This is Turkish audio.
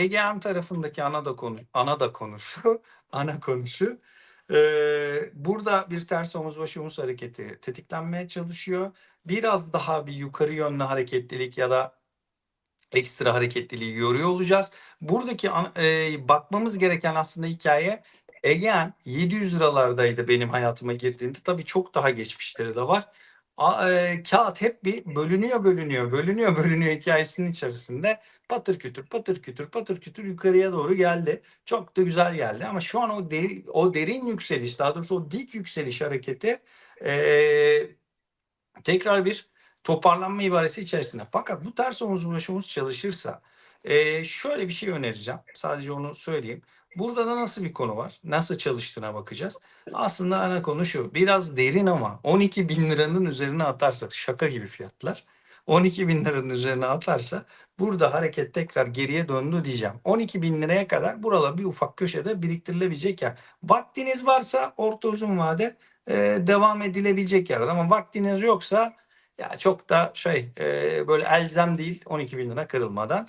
Egean tarafındaki ana da konu ana da konuşu ana konuşu eee, burada bir ters omuz başı omuz hareketi tetiklenmeye çalışıyor. Biraz daha bir yukarı yönlü hareketlilik ya da ekstra hareketliliği görüyor olacağız. Buradaki eee, bakmamız gereken aslında hikaye Egean 700 liralardaydı benim hayatıma girdiğinde. Tabii çok daha geçmişleri de var. Eee, kağıt hep bir bölünüyor bölünüyor bölünüyor bölünüyor hikayesinin içerisinde patır kütür patır kütür patır kütür yukarıya doğru geldi. Çok da güzel geldi ama şu an o derin, o derin yükseliş daha doğrusu o dik yükseliş hareketi eee, tekrar bir toparlanma ibaresi içerisinde. Fakat bu ters omuz ulaşımız çalışırsa eee, şöyle bir şey önereceğim. Sadece onu söyleyeyim. Burada da nasıl bir konu var? Nasıl çalıştığına bakacağız. Aslında ana konu şu. Biraz derin ama 12 bin liranın üzerine atarsak şaka gibi fiyatlar. 12 bin liranın üzerine atarsa burada hareket tekrar geriye döndü diyeceğim. 12 bin liraya kadar buralar bir ufak köşede biriktirilebilecek yer. Vaktiniz varsa orta uzun vade e, devam edilebilecek yer. Ama vaktiniz yoksa ya çok da şey e, böyle elzem değil 12 bin lira kırılmadan.